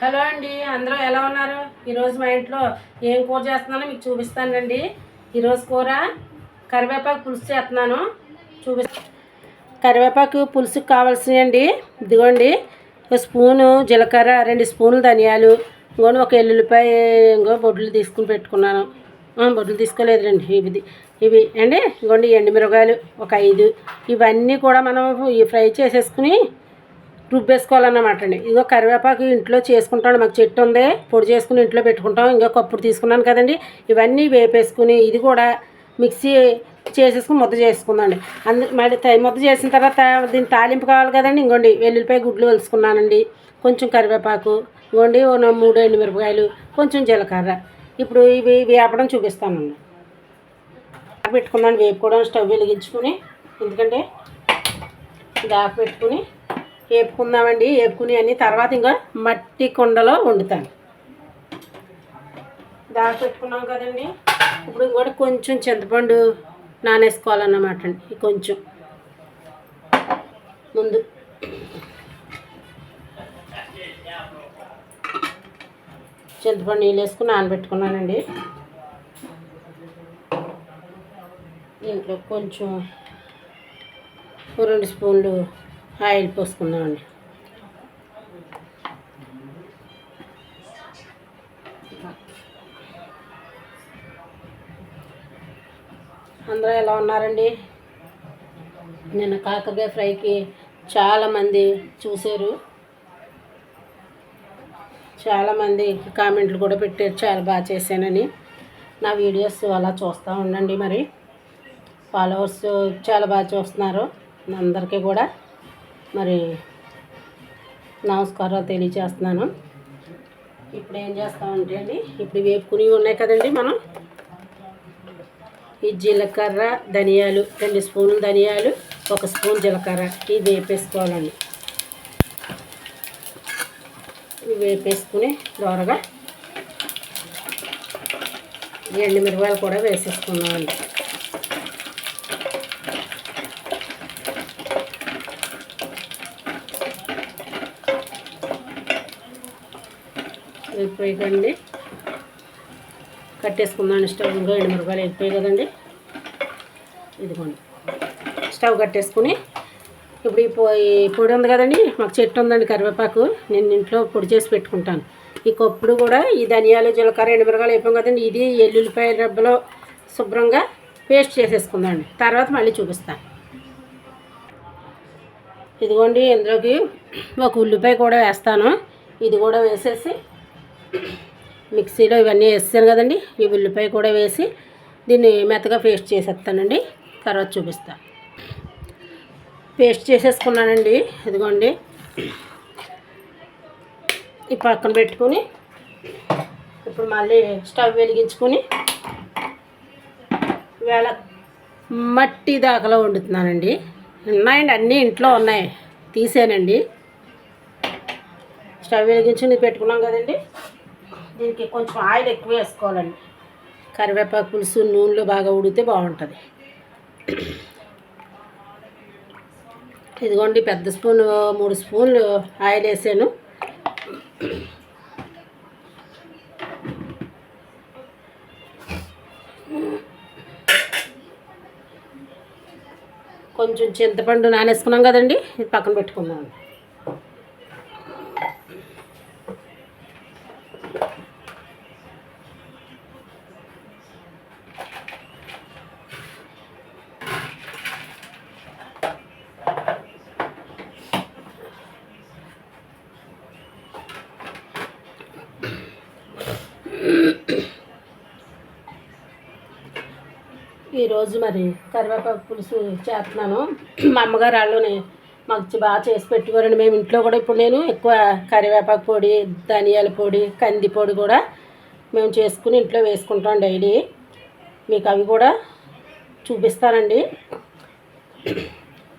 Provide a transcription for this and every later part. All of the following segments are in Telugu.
హలో అండి అందరూ ఎలా ఉన్నారు? ఈరోజు మా ఇంట్లో ఏం కూర చేస్తున్నానో మీకు చూపిస్తానండి. ఈరోజు కూర కరివేపాకు పులుసు చేస్తున్నాను. చూపి కరివేపాకు పులుసుకు కావాల్సినవి ఇదిగోండి ఒక స్పూను జీలకర్ర రెండు స్పూన్లు ధనియాలు ఇంకోండి ఒక ఎల్లుల్లిపాయ ఇంకో బొడ్లు తీసుకుని పెట్టుకున్నాను. బొడ్లు బొడ్లు తీసుకోలేదురండి ఇవి ఇవి అండి ఇంకోండి ఎండుమిరగాయలు ఒక ఐదు. ఇవన్నీ కూడా మనం ఫ్రై చేసేసుకుని రుబ్బేసుకోవాలన్నమాట అండి. ఇదిగో కరివేపాకు ఇంట్లో చేసుకుంటాను మాకు చెట్టు ఉంది పొడి చేసుకుని ఇంట్లో పెట్టుకుంటాం ఇంకా కప్పుడు తీసుకున్నాను కదండి. ఇవన్నీ వేపేసుకుని ఇది కూడా మిక్సీ చేసేసుకుని ముద్ద చేసుకుందండి అందు మరి త- ముద్ద చేసిన తర్వాత దీన్ని తాలింపు కావాలి కదండి ఇంకోండి వెల్లుల్లిపాయ గుడ్లు వలుసుకున్నానండి కొంచెం కరివేపాకు ఇంకోండి ఓ ఎండు మూడు ఎండుమిరపకాయలు కొంచెం జీలకర్ర. ఇప్పుడు ఇవి వేపడం చూపిస్తానండి. పెట్టుకున్నాను వేపుకోవడం స్టవ్ వెలిగించుకుని ఎందుకంటే దాకా పెట్టుకుని వేపుకుందామండి వేపుకుని అన్ని తర్వాత ఇంకా మట్టి కుండలో వండుతాను. దాకా పెట్టుకున్నాం కదండి. ఇప్పుడు ఇంకోటి కొంచెం చింతపండు నానేసుకోవాలన్నమాట అండి. కొంచెం. ముందు. చింతపండు నీళ్ళు వేసుకుని నానబెట్టుకున్నానండి. దీంట్లో కొంచెం రెండు స్పూన్లు ఆయిల్ పోసుకున్నామండి అందరూ ఎలా ఉన్నారండి? నిన్న కాకరకాయ ఫ్రైకి చాలామంది చూశారు. చాలామంది కామెంట్లు కూడా పెట్టారు. చాలా బాగా చేశానని. నా వీడియోస్ అలా చూస్తూ ఉండండి మరి. ఫాలోవర్స్ చాలా బాగా చూస్తున్నారు అందరికీ కూడా. మరి నమస్కారాలు తెలియచేస్తున్నాను ఇప్పుడు ఏం చేస్తామంటే అండి ఇప్పుడు వేపుకుని ఉన్నాయి కదండి మనం. ఈ జీలకర్ర ధనియాలు రెండు స్పూన్లు ధనియాలు ఒక స్పూన్ జీలకర్ర ఇవి వేపేసుకోవాలండి. ఇవి వేపేసుకుని దోరగా ఎండు మిరపాయలు కూడా వేసేసుకున్నామండి వెళ్ళిపోయి కట్టేసుకుందాం. స్టవ్ ఇంకా ఎండు మిరపకాయలు వెళ్ళిపోయాయి కదండి. ఇదిగోండి. స్టవ్ కట్టేసుకుని ఇప్పుడు ఈ పొ- ఈ పొడి ఉంది కదండి. మాకు చెట్టు ఉందండి కరివేపాకు. నేను ఇంట్లో పొడి చేసి పెట్టుకుంటాను. ఈ కప్పుడు కూడా ఈ ధనియాలు జీలకర్ర ఎండు మిరపకాయలు అయిపోయాం కదండి. ఇది ఎల్లుల్లిపాయ రబ్బలో శుభ్రంగా పేస్ట్ చేసేసుకుందామండి. తర్వాత మళ్ళీ చూపిస్తాను. ఇదిగోండి ఇందులోకి ఒక ఉల్లిపాయ కూడా వేస్తాను. ఇది కూడా వేసేసి మిక్సీలో ఇవన్నీ వేస్తాను కదండి. ఈ ఉల్లిపాయ కూడా వేసి దీన్ని మెత్తగా పేస్ట్ చేసేస్తానండి. తర్వాత చూపిస్తాను పేస్ట్ చేసేసుకున్నానండి. ఇదిగోండి. ఈ పక్కన పెట్టుకుని ఇప్పుడు మళ్ళీ స్టవ్ వెలిగించుకొని వేళ మట్టి దాకలో వండుతున్నానండి. ఉన్నాయండి అన్నీ ఇంట్లో ఉన్నాయి. తీసానండి. స్టవ్ వెలిగించుకుని పెట్టుకున్నాం కదండి. దీనికి కొంచెం ఆయిల్ ఎక్కువ వేసుకోవాలండి. కరివేపాకు పులుసు నూనెలో బాగా ఉడితే బాగుంటుంది. ఇదిగోండి పెద్ద స్పూన్ మూడు స్పూన్లు ఆయిల్ వేసాను. కొంచెం చింతపండు నానేసుకున్నాం కదండి ఇది పక్కన పెట్టుకుందాం. ఈరోజు మరి కరివేపాకు పులుసు చేస్తున్నాను. మా అమ్మగారు వాళ్ళని మాకు బాగా చేసి పెట్టుకోరండి. మేము ఇంట్లో కూడా ఇప్పుడు నేను ఎక్కువ కరివేపాకు పొడి ధనియాల పొడి కంది పొడి కూడా మేము చేసుకుని ఇంట్లో వేసుకుంటాం డైలీ. మీకు అవి కూడా చూపిస్తానండి.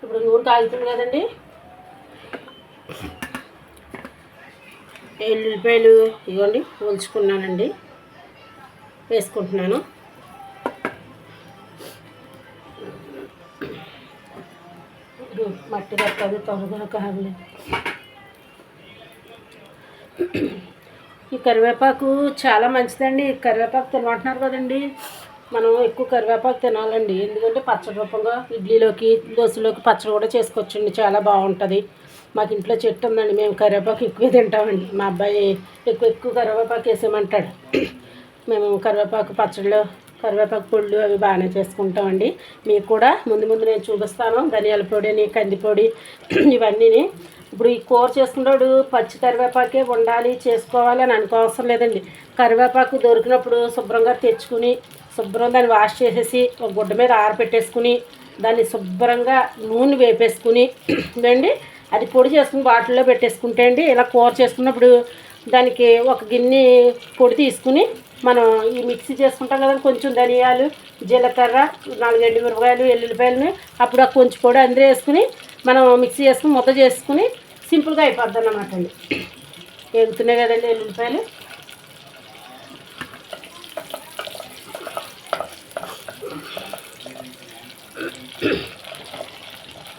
ఇప్పుడు నూనె కాగుతుంది కదండి. ఎల్లుల్లిపాయలు ఇవ్వండి పోల్చుకున్నానండి. వేసుకుంటున్నాను. మట్టి రక్కదు త్వరగా కాగలేదు ఈ కరివేపాకు చాలా మంచిదండి కరివేపాకు తినమంటున్నారు కదండి మనం ఎక్కువ కరివేపాకు తినాలండి ఎందుకంటే పచ్చడి రూపంగా ఇడ్లీలోకి దోశలోకి పచ్చడి కూడా చేసుకోవచ్చండి చాలా బాగుంటుంది మాకు ఇంట్లో చెట్టు ఉందండి మేము కరివేపాకు ఎక్కువ తింటామండి మా అబ్బాయి ఎక్కువ ఎక్కువ కరివేపాకు వేసేయమంటాడు మేము కరివేపాకు పచ్చడిలో కరివేపాకు పొళ్ళు అవి బాగానే చేసుకుంటామండి. మీకు కూడా ముందు ముందు నేను చూపిస్తాను. ధనియాల పొడిని కందిపొడి ఇవన్నీ ఇప్పుడు ఈ కూర చేసుకున్నాడు పచ్చి కరివేపాకే ఉండాలి చేసుకోవాలి అని అనుకోవసరం లేదండి. కరివేపాకు దొరికినప్పుడు శుభ్రంగా తెచ్చుకుని శుభ్రం దాన్ని వాష్ చేసేసి ఒక గుడ్డ మీద ఆరపెట్టేసుకుని దాన్ని శుభ్రంగా నూనె వేపేసుకుని అండి అది పొడి చేసుకుని బాటిల్లో పెట్టేసుకుంటే అండి ఇలా కూర చేసుకున్నప్పుడు దానికి ఒక గిన్నె పొడి తీసుకుని మనం ఈ మిక్సీ చేసుకుంటాం కదా కొంచెం ధనియాలు జీలకర్ర నాలుగు ఎండు మిరపకాయలు ఎల్లుల్లిపాయలని అప్పుడు ఆ కొంచెం పొడి అందరూ వేసుకుని మనం మిక్సీ చేసుకుని ముద్ద చేసుకుని సింపుల్గా అయిపోద్ది అన్నమాట అండి. ఎగుతున్నాయి కదండి ఎల్లుల్లిపాయలు.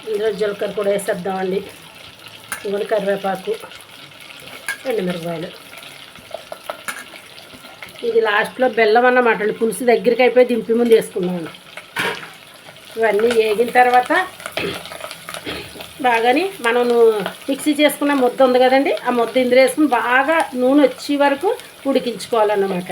ఇందులో జీలకర్ర కూడా వేసేద్దామండి. ఇంకొక కరివేపాకు. ఎండుమిరపకాయలు. ఇది లాస్ట్లో బెల్లం అన్నమాట అండి. పులుసు దగ్గరికి అయిపోయి దింపి ముందు వేసుకున్నాను ఇవన్నీ వేగిన తర్వాత బాగాని మనం మిక్సీ చేసుకున్న ముద్ద ఉంది కదండి ఆ ముద్ద ఇందులో వేసుకుని బాగా నూనె వచ్చే వరకు ఉడికించుకోవాలన్నమాట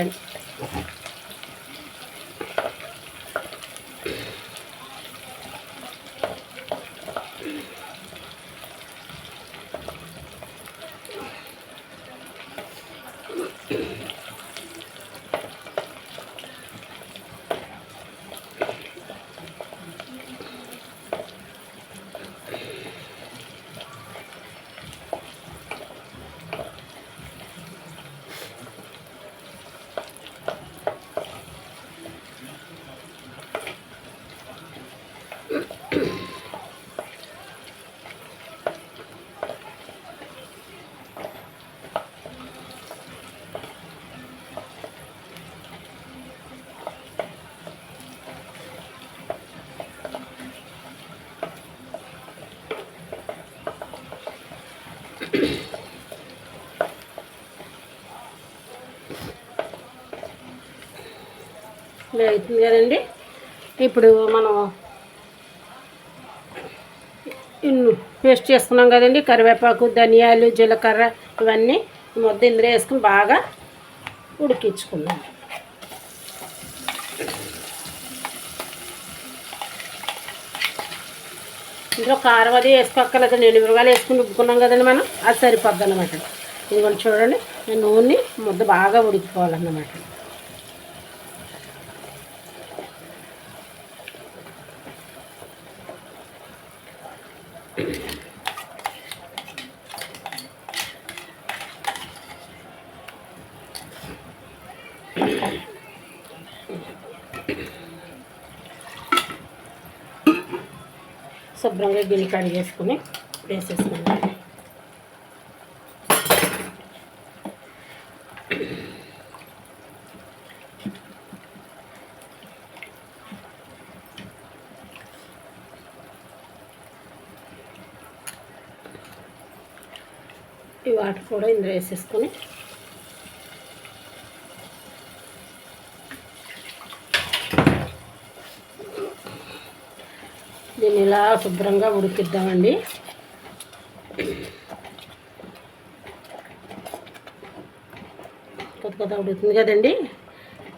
అవుతుంది కదండి ఇప్పుడు మనం పేస్ట్ చేసుకున్నాం కదండి. కరివేపాకు ధనియాలు జీలకర్ర ఇవన్నీ ఈ ఇందులో వేసుకుని బాగా ఉడికించుకున్నాం ఇందులో కారం అది వేసుకోక్కర్లేదు. నేను మిరగాయలు వేసుకుని ఉప్పుకున్నాం కదండి మనం. అది సరిపోద్ది అనమాట ఇదిగోండి చూడండి. నూనె ముద్ద బాగా ఉడికిపోవాలన్నమాట. శుభ్రంగా గిన్నె కడిగేసుకుని వేసేసుకున్నాం ఈ వాటర్ కూడా ఇందులో వేసేసుకొని ఇలా శుభ్రంగా ఉడికిద్దామండి. కొత్త కొత్త ఉడుకుతుంది కదండి.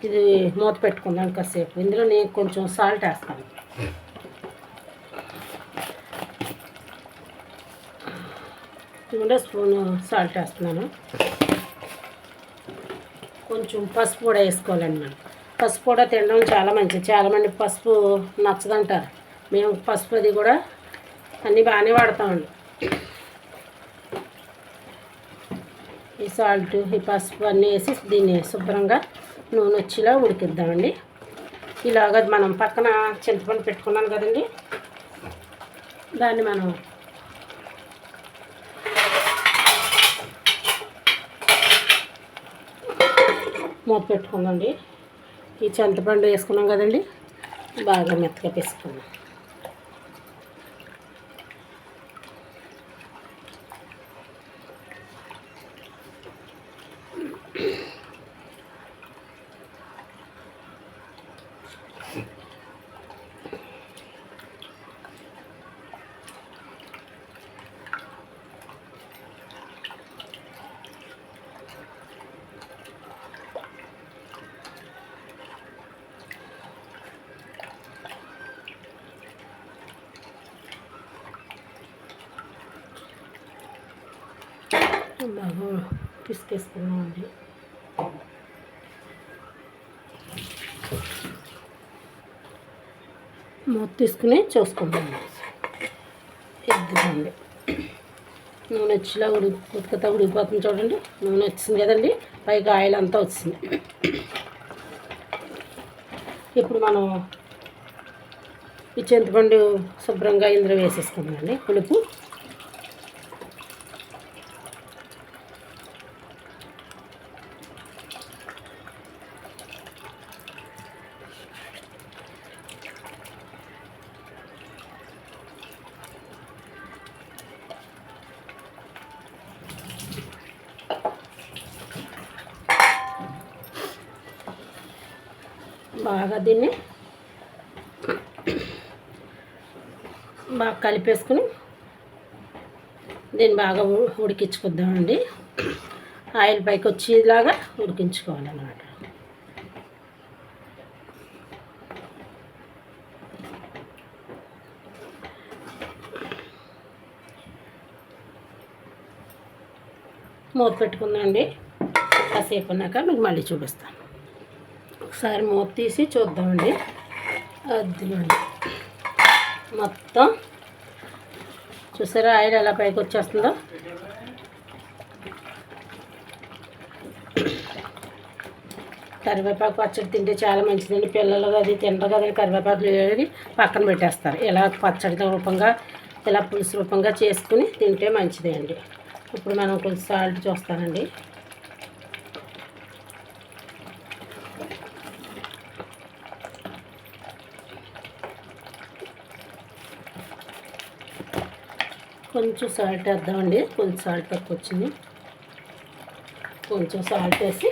ఇది మూత పెట్టుకుందాం కాసేపు. ఇందులో నేను కొంచెం సాల్ట్ వేస్తాను. ఇదిగోండి స్పూన్ సాల్ట్ వేస్తున్నాను. కొంచెం పసుపు కూడా వేసుకోవాలండి మనం. పసుపు కూడా తినడం చాలా మంచిది. చాలామంది పసుపు నచ్చదంటారు. మేము పసుపు అది కూడా అన్నీ బాగానే వాడతామండి ఈ సాల్ట్ ఈ పసుపు అన్నీ వేసి దీన్ని శుభ్రంగా నూనె వచ్చేలా ఉడికిద్దామండి. ఇలాగ మనం పక్కన చింతపండు పెట్టుకున్నాను కదండి. దాన్ని మనం మూత పెట్టుకుందండి ఈ చింతపండు వేసుకున్నాం కదండి. బాగా మెత్తగా పిసుకున్నాం. బాగా పిసికేసుకున్నామండి మూత తీసుకుని చూసుకుందాం. ఎద్దుకోండి నూనె వచ్చిలా ఉడి ఉతుకుతా ఉడికిపోతుంది చూడండి. నూనె వచ్చింది కదండి. పైగా ఆయిల్ అంతా వచ్చింది. ఇప్పుడు మనం ఈ చింతపండు శుభ్రంగా ఇందులో వేసేసుకుందామండి. పులుపు. బాగా దీన్ని బాగా కలిపేసుకుని దీన్ని బాగా ఉ- ఉడికించుకుందామండి. ఆయిల్ పైకి వచ్చేలాగా ఉడికించుకోవాలన్నమాట. మూత పెట్టుకుందామండి. కాసేపు ఉన్నాక మీకు మళ్ళీ చూపిస్తాను. ఒకసారి మూత తీసి చూద్దామండి. అదిగోండి మొత్తం చూసారా ఆయిల్ ఎలా పైకి వచ్చేస్తుందో? కరివేపాకు పచ్చడి తింటే చాలా మంచిదండి. పిల్లలు అది తింటారు కదండి కరివేపాకు వేడి పక్కన పెట్టేస్తారు. ఇలా పచ్చడి రూపంగా ఇలా పులుసు రూపంగా చేసుకుని తింటే మంచిదే అండి. ఇప్పుడు మనం కొంచెం సాల్ట్ చూస్తానండి. కొంచెం సాల్ట్ వేద్దామండి. కొంచెం సాల్ట్ తక్కువ వచ్చింది కొంచెం సాల్ట్ వేసి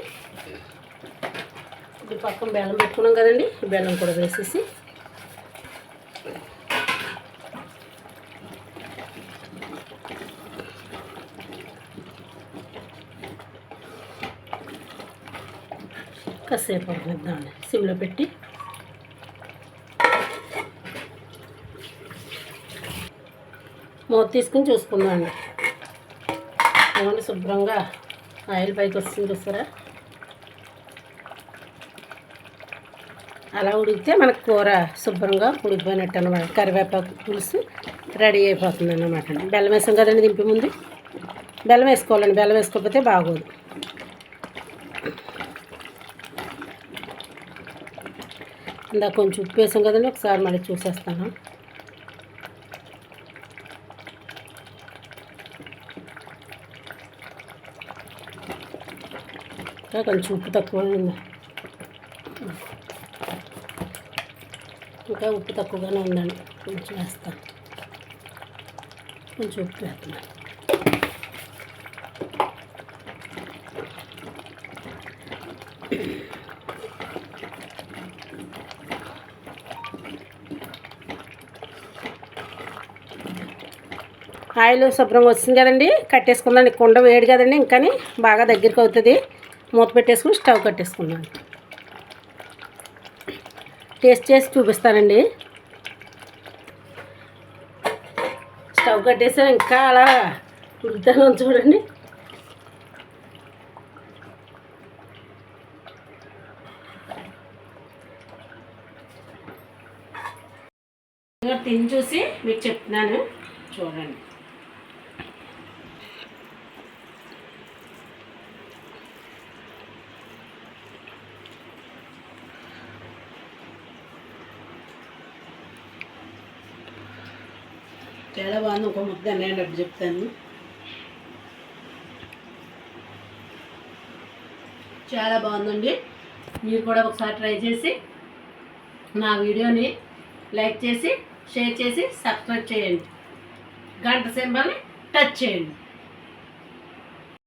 ఇది పక్కన బెల్లం పెట్టుకున్నాం కదండి. బెల్లం కూడా వేసేసి కాసేపు ఉడకనిద్దామండి సిమ్లో పెట్టి మూత తీసుకుని చూసుకుందామండి. ఏమంటే శుభ్రంగా ఆయిల్ పైకి వస్తుంది చూస్తారా అలా ఉడికితే మనకు కూర శుభ్రంగా ఉడికిపోయినట్టు అనమాట కరివేపాకు పులుసు రెడీ అయిపోతుంది అన్నమాట బెల్లం వేసాం కదండి దింపి ముందు. బెల్లం వేసుకోవాలండి. బెల్లం వేసుకోకపోతే బాగోదు. ఇందాక కొంచెం ఉప్పు వేసాం కదండి. ఒకసారి మళ్ళీ చూసేస్తాను. ఇంకా కొంచెం ఉప్పు తక్కువ ఉంది ఇంకా ఉప్పు తక్కువగానే ఉందండి. కొంచెం వేస్తాను కొంచెం ఉప్పు వేస్తున్నాను ఆయిల్ శుభ్రంగా వచ్చింది కదండి. కట్టేసుకుందండి కుండ వేడి కదండి. ఇంకాని బాగా దగ్గరికి అవుతుంది. మూత పెట్టేసుకుని స్టవ్ కట్టేసుకున్నాను టేస్ట్ చేసి చూపిస్తానండి. స్టవ్ కట్టేసాను ఇంకా అలా ఉడుకుతాను చూడండి. తిని చూసి మీకు చెప్తున్నాను. చూడండి. చాలా బాగుంది ఒక ముద్ద నేను చెప్తాను. చాలా బాగుందండి. మీరు కూడా ఒకసారి ట్రై చేసి నా వీడియోని లైక్ చేసి షేర్ చేసి సబ్స్క్రైబ్ చేయండి. గంట సింబల్ని టచ్ చేయండి.